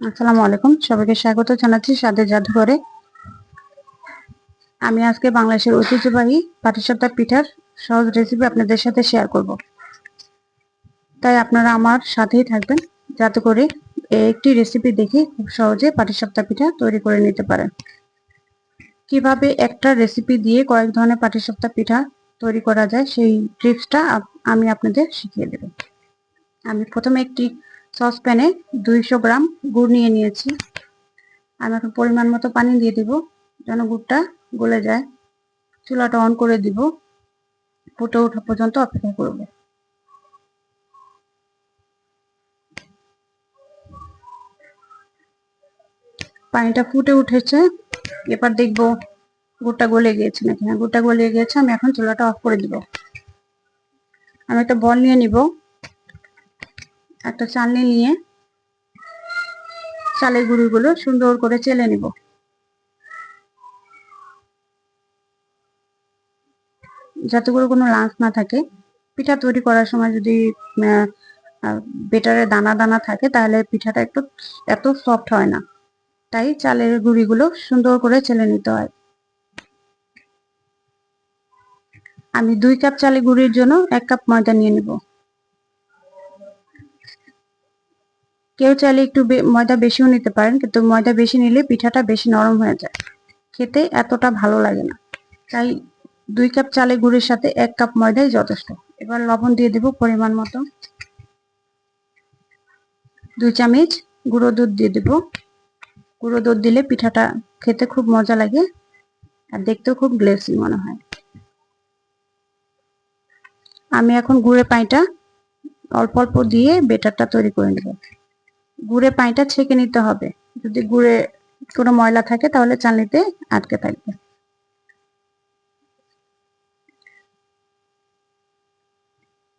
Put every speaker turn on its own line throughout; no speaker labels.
আসসালামু আলাইকুম। সবাইকে স্বাগত জানাচ্ছি স্বাদের জাদুঘরে। আমি আজকে বাংলাদেশের ঐতিহ্যবাহী পাটিসাপটা পিঠার সহজ রেসিপি আপনাদের সাথে শেয়ার করব। তাই আপনারা আমার সাথেই থাকবেন, যাতে করে একটি রেসিপি দেখে খুব সহজে পাটিসাপটা পিঠা তৈরি করে নিতে পারেন। কীভাবে একটা রেসিপি দিয়ে কয়েক ধরনের পাটিসাপটা পিঠা তৈরি করা যায়, সেই টিপসটা আমি আপনাদের শিখিয়ে দেব। আমি প্রথমে একটি সসপ্যানে দুইশো গ্রাম গুড় নিয়ে নিয়েছি। আমি এখন পরিমাণ মতো পানি দিয়ে দিব, যেন গুড়টা গলে যায়। চুলাটা অন করে দিব, ফুটে ওঠা পর্যন্ত অপেক্ষা করব। পানিটা ফুটে উঠেছে, এবার দেখব গুড়টা গলে গিয়েছে নাকি হ্যাঁ গুড়টা গলে গিয়েছে, আমি এখন চুলাটা অফ করে দিব। আমি একটা বল নিয়ে নিব। একটা চালনি নিয়ে চালের গুঁড়িগুলো সুন্দর করে চেলে নিব। যাতে করে কোনো লাঞ্চ না থাকে। পিঠা তৈরি করার সময় যদি বেটারে দানা দানা থাকে, তাহলে পিঠাটা একটু এত সফট হয় না। তাই চালের গুঁড়িগুলো সুন্দর করে চেলে নিতে হয়। আমি দুই কাপ চালের গুঁড়ির জন্য এক কাপ ময়দা নিয়ে নিব। কেউ চাইলে একটু ময়দা বেশিও নিতে পারেন, কিন্তু ময়দা বেশি নিলে পিঠাটা বেশি নরম হয়ে যায়। খেতে এতটা ভালো লাগে না। তাই দুই কাপ চালে গুঁড়ির সাথে এক কাপ ময়দাই যথেষ্ট। এবার লবণ দিয়ে দেব পরিমাণ মতো। দুই চামচ গুঁড়ো দুধ দিয়ে দেব। গুঁড়ো দুধ দিলে পিঠাটা খেতে খুব মজা লাগে আর দেখতেও খুব গ্লেসি মনে হয়। আমি এখন গুড়ে পানিটা অল্প অল্প দিয়ে বেটারটা তৈরি করে নেব। গুড়ে পানিটা ছেঁকে নিতে হবে। যদি গুড়ে কোনো ময়লা থাকে তাহলে চালনিতে আটকে থাকবে।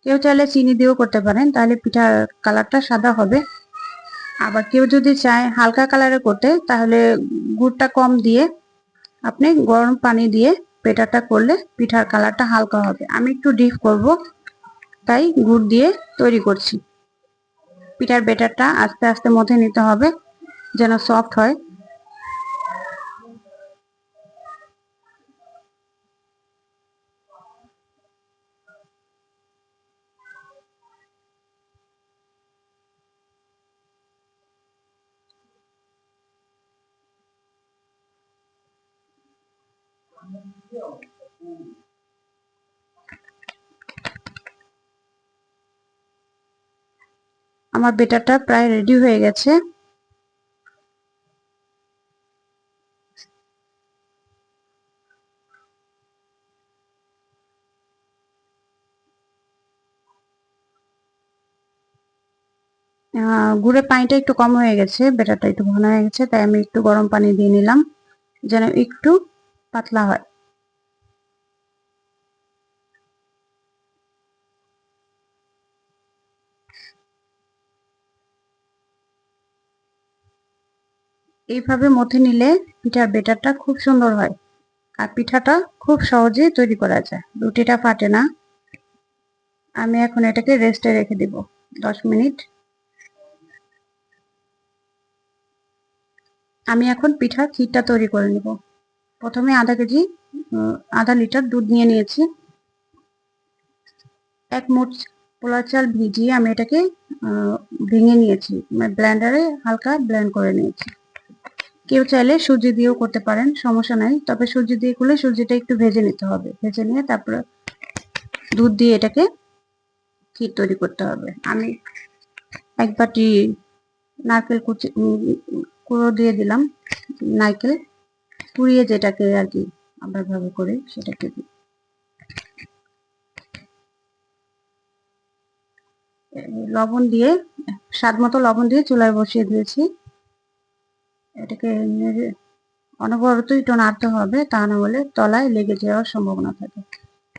কেউ চাইলে চিনি দিয়েও করতে পারেন, তাহলে পিঠার কালারটা সাদা হবে। আবার কেউ যদি চায় হালকা কালারে করতে, তাহলে গুড়টা কম দিয়ে আপনি গরম পানি দিয়ে পেটাটা করলে পিঠার কালারটা হালকা হবে। আমি একটু ডিপ করব, তাই গুড় দিয়ে তৈরি করছি। পিঠার বেটারটা আস্তে আস্তে মধ্যে নিতে হবে যেন সফট হয়। আমার বেটারটা প্রায় রেডি হয়ে গেছে। গুড়ের পানিটা একটু কম হয়ে গেছে বেটারটা একটু ঘন হয়ে গেছে, তাই আমি একটু গরম পানি দিয়ে নিলাম, যেন একটু পাতলা হয়। এইভাবে মথে নিলে পিঠার বেটারটা খুব সুন্দর হয়। আর পিঠাটা খুব সহজেই তৈরি করা যায়। রুটিটা ফাটে না। আমি এখন এটাকে রেস্টে রেখে দিব। দশ মিনিট। আমি এখন পিঠার ক্ষীরটা তৈরি করে নেব। প্রথমে আধা কেজি আধা লিটার দুধ নিয়ে নিয়েছি। এক মুঠ পোলা চাল ভিজিয়ে আমি এটাকে ভেঙে নিয়েছি। ব্লেন্ডারে হালকা ব্লেন্ড করে নিয়েছি। কেউ চাইলে সুজি দিয়েও করতে পারেন, সমস্যা নাই। তবে সুজি দিয়ে করলে সুজিটা একটু ভেজে নিতে হবে। ভেজে নিয়ে তারপরে দুধ দিয়ে এটাকে ক্ষীর তৈরি করতে হবে। আমি এক বাটি নারকেল কুচি কুড়ো দিয়ে দিলাম, নারকেল। পুড়িয়ে যেটাকে আর কি আমরা ভাবে করি, সেটাকে দিই। লবণ দিয়ে, স্বাদ মতো লবণ দিয়ে চুলায় বসিয়ে দিয়েছি। এটাকে অনবরত একটু নাড়তে হবে, তা না হলে তলায় লেগে যাওয়ার সম্ভাবনা থাকে।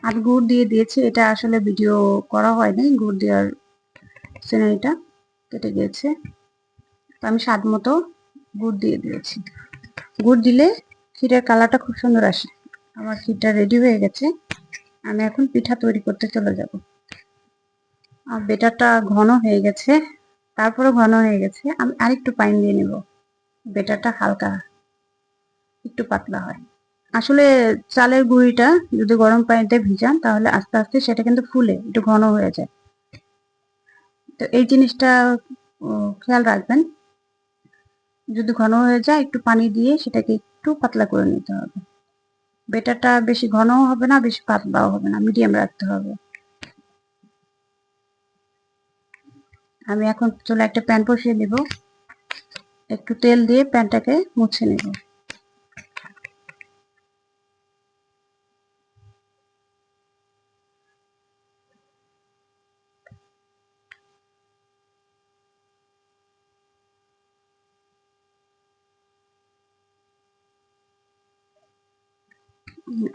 আর গুড় দিয়ে দিয়েছি, এটা আসলে ভিডিও করা হয়নি, গুড় দেওয়ার সিনারিটা কেটে গিয়েছে তো আমি স্বাদ মতো গুড় দিয়ে দিয়েছি। গুড় দিলে ক্ষীরের কালারটা খুব সুন্দর আসে। আমার ক্ষীরটা রেডি হয়ে গেছে, আমি এখন পিঠা তৈরি করতে চলে যাব। আর বেটারটা ঘন হয়ে গেছে তারপরে ঘন হয়ে গেছে, আমি আরেকটু পানি দিয়ে নেব। বেটারটা হালকা, একটু পাতলা হয়। আসলে চালের গুঁড়িটা যদি গরম পানিতে ভিজান, তাহলে আস্তে আস্তে সেটা কিন্তু ফুলে, একটু ঘন হয়ে যায়। তো এই জিনিসটা খেয়াল রাখবেন। যদি ঘন হয়ে যায়, একটু পানি দিয়ে সেটাকে একটু পাতলা করে নিতে হবে। বেটারটা বেশি ঘনও হবে না, বেশি পাতলাও হবে না, মিডিয়াম রাখতে হবে। আমি এখন চলে একটা প্যান বসিয়ে দেব একটু তেল দিয়ে প্যানটাকে মুছে নেব।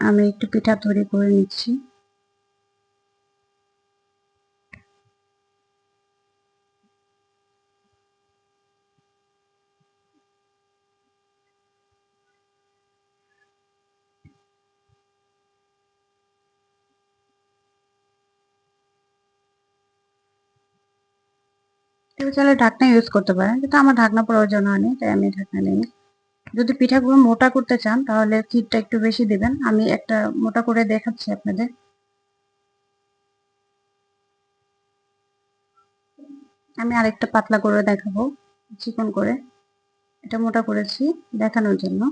আমি একটু পিঠা তৈরি করে নিচ্ছি। কেউ চাইলে ঢাকনা ইউজ করতে পারেন, কিন্তু আমার ঢাকনা প্রয়োজন হয়নি, তাই আমি ঢাকনা নিই যদি পিঠাগুলো মোটা করতে চান, তাহলে ক্ষীরটা একটু বেশি দিবেন। আমি একটা মোটা করে দেখাচ্ছি আপনাদের। আমি আরেকটা পাতলা করে দেখাবো, চিকন করে। এটা মোটা করেছি দেখানোর জন্য।